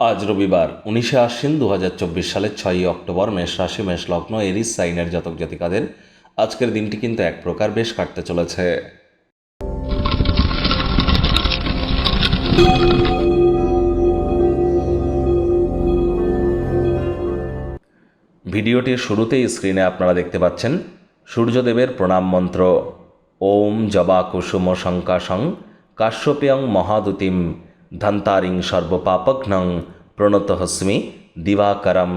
আজ রবিবার, উনিশে আশ্বিন দু হাজার চব্বিশ সালের ছয়ই অক্টোবর, মেষ রাশি, মেষ লগ্ন, এরিস, সাইনের জাতক জাতিকাদের আজকের দিনটি কিন্তু এক প্রকার বেশ কাটতে চলেছে। ভিডিওটির শুরুতেই স্ক্রিনে আপনারা দেখতে পাচ্ছেন সূর্যদেবের প্রণাম মন্ত্র। ওম জবা কুসুম শঙ্কাশং কাশ্যপিয়ং মহাদুতিম ধন্তারিং সর্বপাপঘ্নং প্রণত হস্মি দিবাকরম।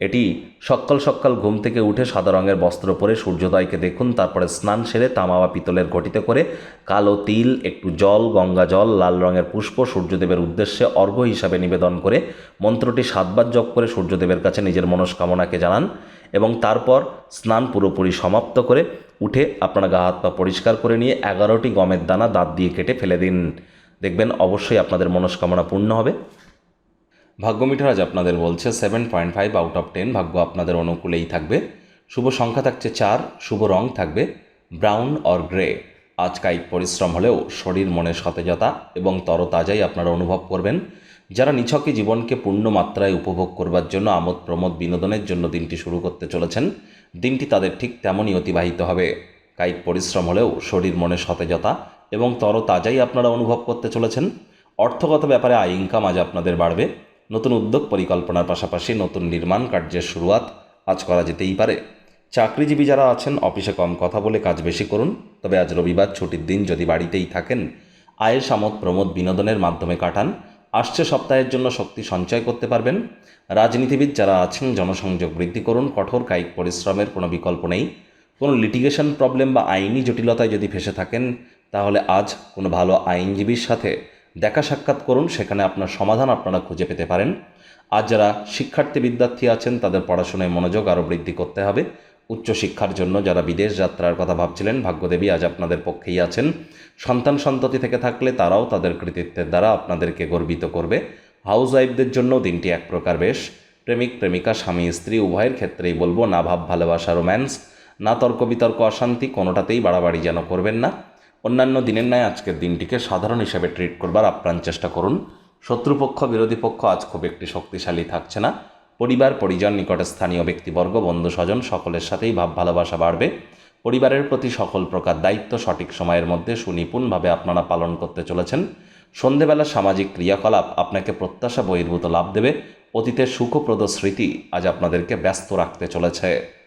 এটি সকাল সকাল ঘুম থেকে উঠে সাদা রঙের বস্ত্র পরে সূর্যোদয়কে দেখুন, তারপরে স্নান সেরে তামা বা পিতলের ঘটিতে করে কালো তিল, একটু জল, গঙ্গা জল, লাল রঙের পুষ্প সূর্যদেবের উদ্দেশ্যে অর্ঘ্য হিসাবে নিবেদন করে মন্ত্রটি সাতবার জপ করে সূর্যদেবের কাছে নিজের মনস্কামনাকে জানান এবং তারপর স্নান পুরোপুরি সমাপ্ত করে উঠে আপনার গা হাত পা পরিষ্কার করে নিয়ে এগারোটি গমের দানা দাঁত দিয়ে কেটে ফেলে দিন। দেখবেন অবশ্যই আপনাদের মনস্কামনা পূর্ণ হবে। ভাগ্য মিটার আজ আপনাদের বলছে seven point five out of ten ভাগ্য আপনাদের অনুকূলেই থাকবে। শুভ সংখ্যা থাকছে চার, শুভ রং থাকবে ব্রাউন অর গ্রে আজ কায়িক পরিশ্রম হলেও শরীর মনে সতেজতা এবং তরতাজাই আপনারা অনুভব করবেন। যারা নিছকে জীবনকে পূর্ণ মাত্রায় উপভোগ করবার জন্য আমোদ প্রমোদ বিনোদনের জন্য দিনটি শুরু করতে চলেছেন, দিনটি তাদের ঠিক তেমনই অতিবাহিত হবে। কায়িক পরিশ্রম হলেও শরীর মনে সতেজতা এবং তরতাজাই আপনারা অনুভব করতে চলেছেন। অর্থগত ব্যাপারে আয় ইনকাম আজ আপনাদের বাড়বে। নতুন উদ্যোগ পরিকল্পনার পাশাপাশি নতুন নির্মাণ কার্যের শুরুয়াত আজ করা যেতেই পারে। চাকরিজীবী যারা আছেন, অফিসে কম কথা বলে কাজ বেশি করুন। তবে আজ রবিবার ছুটির দিন যদি বাড়িতেই থাকেন, আয়ের সামত প্রমোদ বিনোদনের মাধ্যমে কাটান। আসছে সপ্তাহের জন্য শক্তি সঞ্চয় করতে পারবেন। রাজনীতিবিদ যারা আছেন, জনসংযোগ বৃদ্ধি করুন। কঠোর কায়িক পরিশ্রমের কোনো বিকল্প নেই। কোনো লিটিগেশন প্রবলেম বা আইনি জটিলতায় যদি ফেসে থাকেন তাহলে আজ কোনো ভালো আইনজীবীর সাথে দেখা সাক্ষাৎ করুন, সেখানে আপনার সমাধান আপনারা খুঁজে পেতে পারেন। আজ যারা শিক্ষার্থী বিদ্যার্থী আছেন, তাদের পড়াশোনায় মনোযোগ আরও বৃদ্ধি করতে হবে। উচ্চশিক্ষার জন্য যারা বিদেশ যাত্রার কথা ভাবছিলেন, ভাগ্যদেবী আজ আপনাদের পক্ষেই আছেন। সন্তান সন্ততি থেকে থাকলে তারাও তাদের কৃতিত্বের দ্বারা আপনাদেরকে গর্বিত করবে। হাউস ওয়াইফদের জন্য দিনটি এক প্রকার বেশ। প্রেমিক, প্রেমিকা, স্বামী, স্ত্রী, উভয়ের ক্ষেত্রেই বলব, না ভাব, ভালোবাসা, রোম্যান্স, না তর্ক বিতর্ক, অশান্তি, কোনোটাতেই বাড়াবাড়ি যেন করবেন না। অন্যান্য দিনের ন্যায় আজকের দিনটিকে সাধারণ হিসেবে ট্রিট করবার আপ্রাণ চেষ্টা করুন। শত্রুপক্ষ, বিরোধী পক্ষ আজ খুব একটি শক্তিশালী থাকছে না। পরিবার, পরিজন, নিকটে স্থানীয় ব্যক্তিবর্গ বন্ধু স্বজন সকলের সাথেই ভাব ভালোবাসা বাড়বে। পরিবারের প্রতি সকল প্রকার দায়িত্ব সঠিক সময়ের মধ্যে সুনিপুণভাবে আপনারা পালন করতে চলেছেন। সন্ধেবেলা সামাজিক ক্রিয়াকলাপ আপনাকে প্রত্যাশা বহির্ভূত লাভ দেবে। অতীতের সুখপ্রদ স্মৃতি আজ আপনাদেরকে ব্যস্ত রাখতে চলেছে।